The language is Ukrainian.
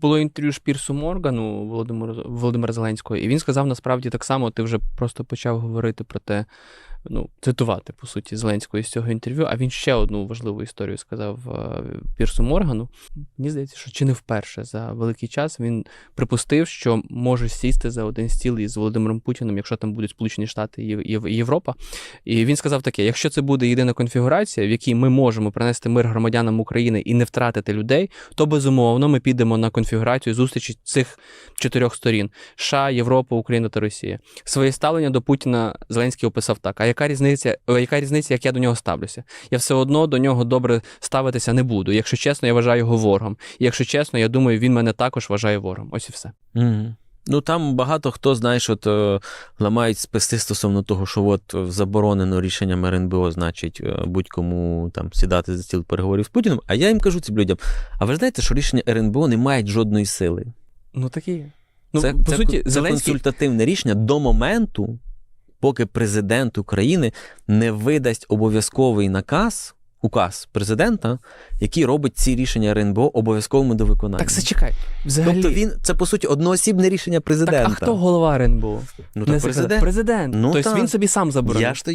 було інтерв'ю з Пірсу Моргану Володимира, Володимира Зеленського, і він сказав насправді так само, ти вже просто почав говорити про те, ну, цитувати, по суті, Зеленського із цього інтерв'ю, а він ще одну важливу історію сказав е, Пірсу Моргану. Мені здається, що чи не вперше за великий час він припустив, що може сісти за один стіл із Володимиром Путіним, якщо там будуть Сполучені Штати і Європа. І він сказав таке: якщо це буде єдина конфігурація, в якій ми можемо принести мир громадянам України і не втратити людей, то безумовно ми підемо на конфігурацію зустрічі цих чотирьох сторін: США, Європа, Україна та Росія. Своє ставлення до Путіна Зеленський описав так: а яка різниця, яка різниця, як я до нього ставлюся? Я все одно до нього добре ставитися не буду. Якщо чесно, я вважаю його ворогом. І якщо чесно, я думаю, він мене також вважає ворогом. Ось і все. Угу. Ну там багато хто, знаєш, от е, ламають списи стосовно того, що от е, заборонено рішенням РНБО, значить, е, будь-кому там сідати за стіл переговорів з Путіним. А я їм кажу цим людям: а ви знаєте, що рішення РНБО не мають жодної сили. Ну такі. Ну, це, по це, суті, це Зеленський консультативне рішення до моменту, поки президент України не видасть обов'язковий наказ, указ президента, який робить ці рішення РНБО обов'язковими до виконання. Так зачекай. Взагалі. Тобто він це по суті одноосібне рішення президента. Так, а хто голова РНБО? Ну, так президент. Президент. Ну, тобто так. він собі сам заборонив. Я ж то